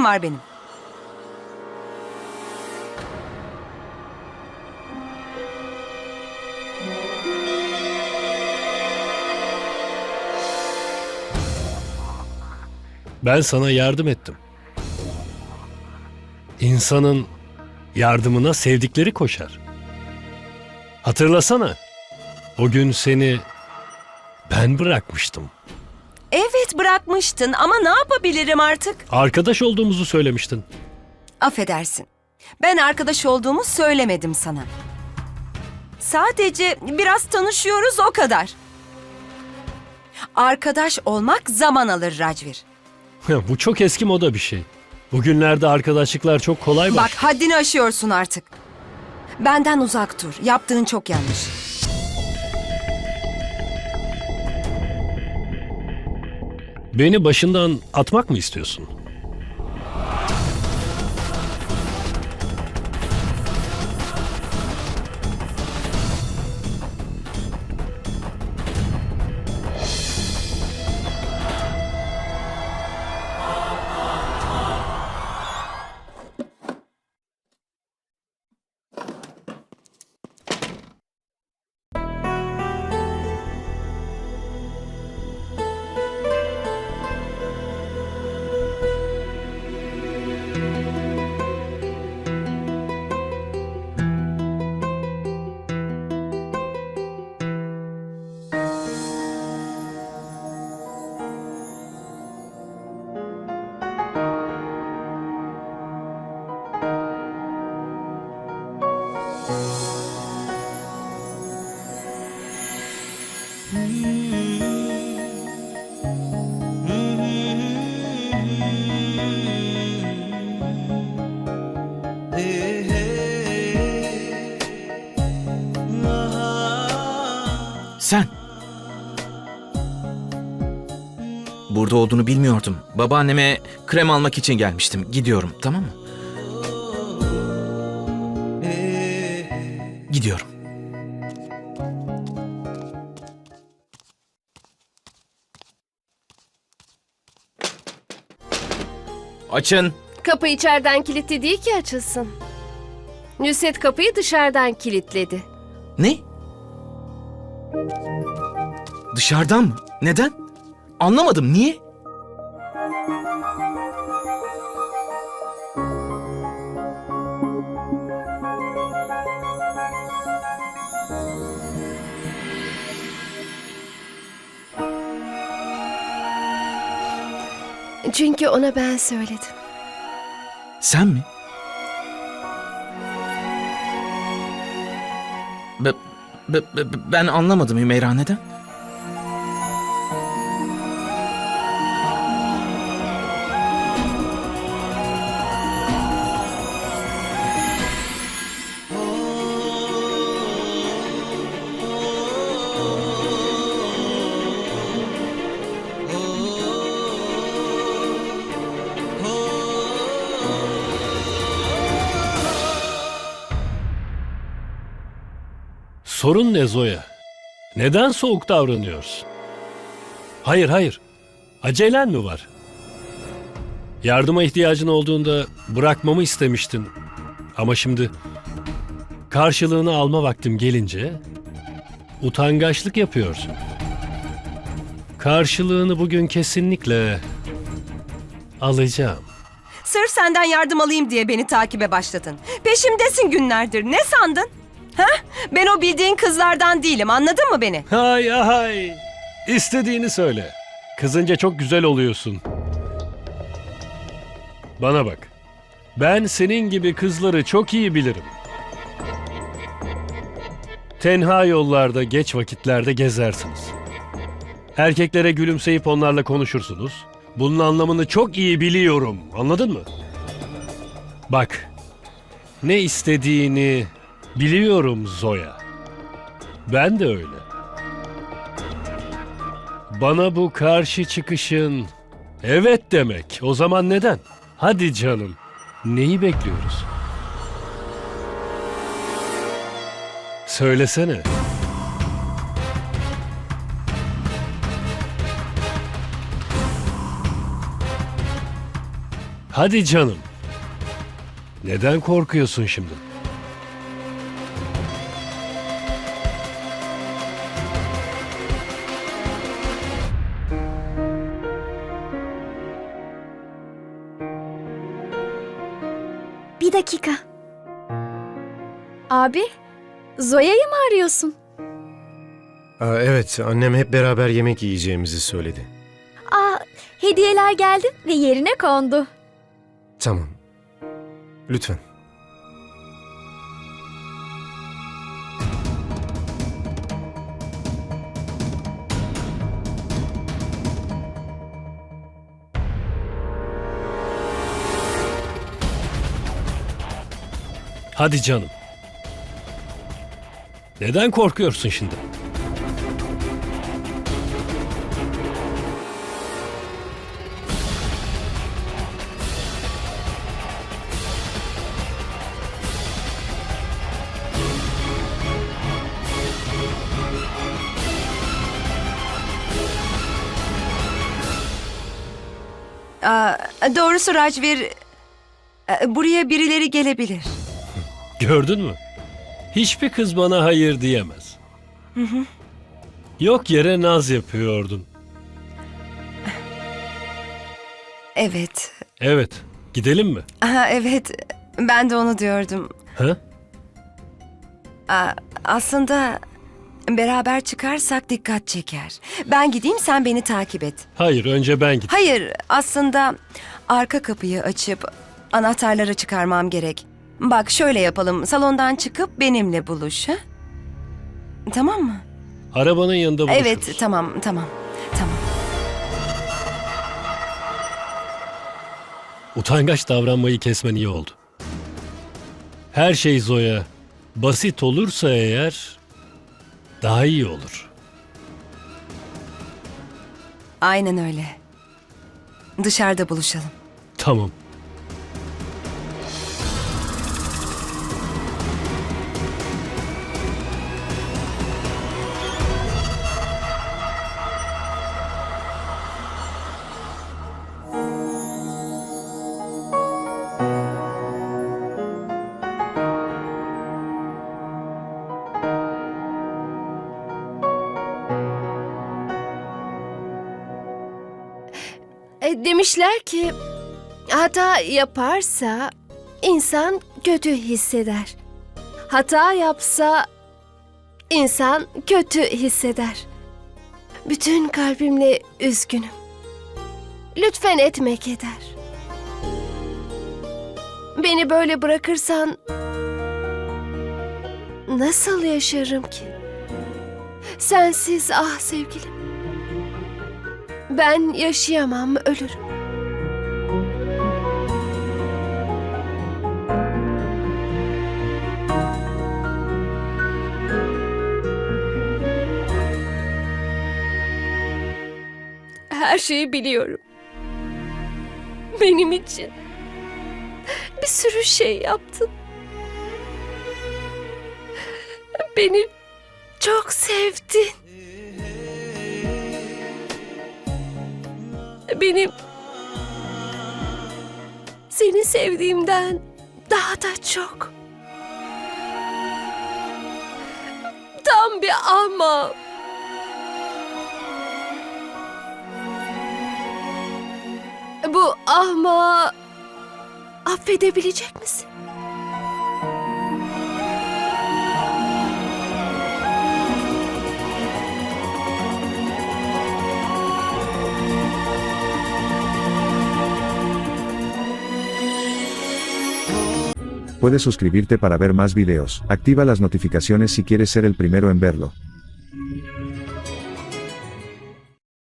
işim var benim. Ben sana yardım ettim. İnsanın yardımına sevdikleri koşar. Hatırlasana. O gün seni ben bırakmıştım. Evet bırakmıştın ama ne yapabilirim artık? Arkadaş olduğumuzu söylemiştin. Affedersin. Ben arkadaş olduğumu söylemedim sana. Sadece biraz tanışıyoruz o kadar. Arkadaş olmak zaman alır Racvir. Bu çok eski moda bir şey. Bugünlerde arkadaşlıklar çok kolay Bak haddini aşıyorsun artık. Benden uzak dur. Yaptığın çok yanlış. Beni başından atmak mı istiyorsun? Bye. Sen. Burada olduğunu bilmiyordum. Babaanneme krem almak için gelmiştim. Gidiyorum, tamam mı? Gidiyorum. Açın. Kapı içeriden kilitli değil ki açılsın. Nusret kapıyı dışarıdan kilitledi. Ne? Dışarıdan mı? Neden? Anlamadım. Niye? Çünkü ona ben söyledim. Sen mi? Be- be- be- ben anlamadım Hümeyra neden? Sorun ne Zoya? Neden soğuk davranıyorsun? Hayır hayır. Acelen mi var? Yardıma ihtiyacın olduğunda bırakmamı istemiştin. Ama şimdi karşılığını alma vaktim gelince utangaçlık yapıyorsun. Karşılığını bugün kesinlikle alacağım. Sırf senden yardım alayım diye beni takibe başladın. Peşimdesin günlerdir. Ne sandın? Ha? Ben o bildiğin kızlardan değilim. Anladın mı beni? Hay hay. İstediğini söyle. Kızınca çok güzel oluyorsun. Bana bak. Ben senin gibi kızları çok iyi bilirim. Tenha yollarda, geç vakitlerde gezersiniz. Erkeklere gülümseyip onlarla konuşursunuz. Bunun anlamını çok iyi biliyorum. Anladın mı? Bak. Ne istediğini biliyorum Zoya. Ben de öyle. Bana bu karşı çıkışın evet demek. O zaman neden? Hadi canım. Neyi bekliyoruz? Söylesene. Hadi canım. Neden korkuyorsun şimdi? Dakika. Abi, Zoya'yı mı arıyorsun? Aa, evet, annem hep beraber yemek yiyeceğimizi söyledi. Aa, hediyeler geldi ve yerine kondu. Tamam. Lütfen. Hadi canım. Neden korkuyorsun şimdi? Aa, doğrusu Racvir, e, buraya birileri gelebilir. Gördün mü? Hiçbir kız bana hayır diyemez. Yok yere naz yapıyordun. Evet. Evet, gidelim mi? Aha, evet, ben de onu diyordum. Ha? Aa, aslında beraber çıkarsak dikkat çeker. Ben gideyim sen beni takip et. Hayır, önce ben gideyim. Hayır, aslında arka kapıyı açıp anahtarları çıkarmam gerek. Bak şöyle yapalım. Salondan çıkıp benimle buluş. Ha? Tamam mı? Arabanın yanında buluşuruz. Evet, tamam, tamam. Tamam. Utangaç davranmayı kesmen iyi oldu. Her şey Zoya basit olursa eğer daha iyi olur. Aynen öyle. Dışarıda buluşalım. Tamam. E, demişler ki hata yaparsa insan kötü hisseder. Hata yapsa insan kötü hisseder. Bütün kalbimle üzgünüm. Lütfen etme keder. Beni böyle bırakırsan nasıl yaşarım ki? Sensiz ah sevgilim. Ben yaşayamam, ölürüm. Her şeyi biliyorum. Benim için bir sürü şey yaptın. Beni çok sevdin. Benim seni sevdiğimden daha da çok. Tam bir ama. Bu ahma affedebilecek misin? Puedes suscribirte para ver más videos. Activa las notificaciones si quieres ser el primero en verlo.